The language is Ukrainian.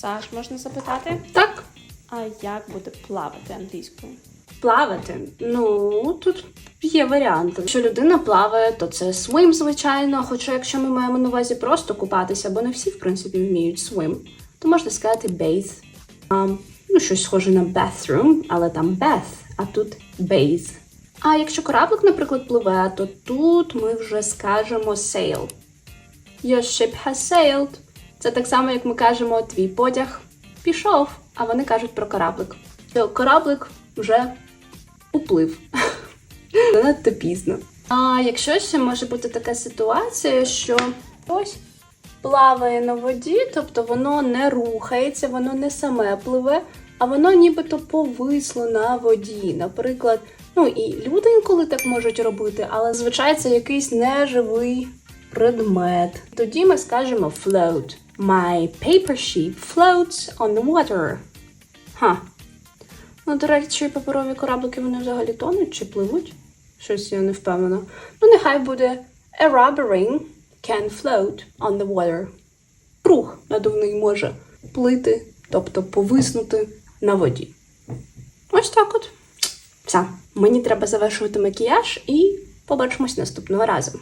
Саш, можна запитати? Так, А як буде плавати англійською? плавати. Ну, тут є варіанти. Якщо людина плаває, то це swim, звичайно. Хоча, якщо ми маємо на увазі просто купатися, бо не всі, в принципі, вміють swim, то можна сказати bathe. А, ну, щось схоже на bathroom, але там bath, а тут bathe. А якщо кораблик, наприклад, пливе, то тут ми вже скажемо sail. Your ship has sailed. Це так само, як ми кажемо, твій потяг пішов, а вони кажуть про кораблик. То кораблик вже уплив. Занадто пізно. А якщо ще може бути така ситуація, що ось плаває на воді, тобто воно не рухається, воно не саме пливе, а воно нібито повисло на воді. Наприклад, ну і люди інколи так можуть робити, але звичайно це якийсь неживий предмет. Тоді ми скажемо float. My paper sheet floats on the water. Ха. Ну, до речі, паперові кораблики вони взагалі тонуть чи пливуть? Щось я не впевнена. Ну, нехай буде A rubber ring can float on the water. Круг надувний може плити, тобто повиснути на воді. Ось так от. Все, мені треба завершувати макіяж і побачимось наступного разу.